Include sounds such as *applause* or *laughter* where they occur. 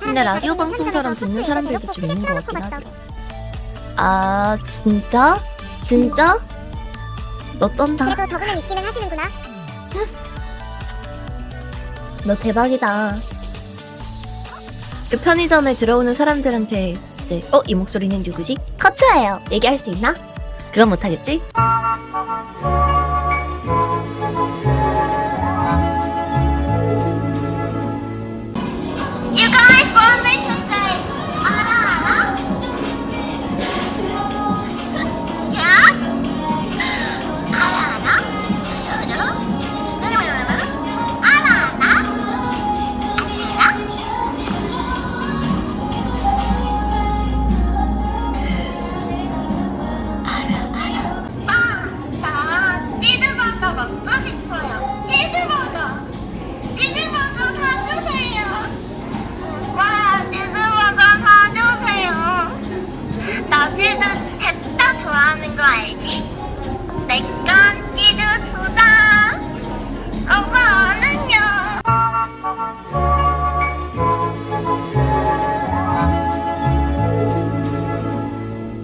근데 라디오 방송처럼 듣는 사람들도 좀 있는 것 같긴 하더라. 아 진짜? 진짜? 너 쩐다. 그래도 저분은 있기는 하시는구나. *laughs* 너 대박이다. 그 편의점에 들어오는 사람들한테 이제 어 이 목소리는 누구지? 커츠예요. 얘기할 수 있나? 그건 못하겠지? You guys want me? 좋아하는 거 알지?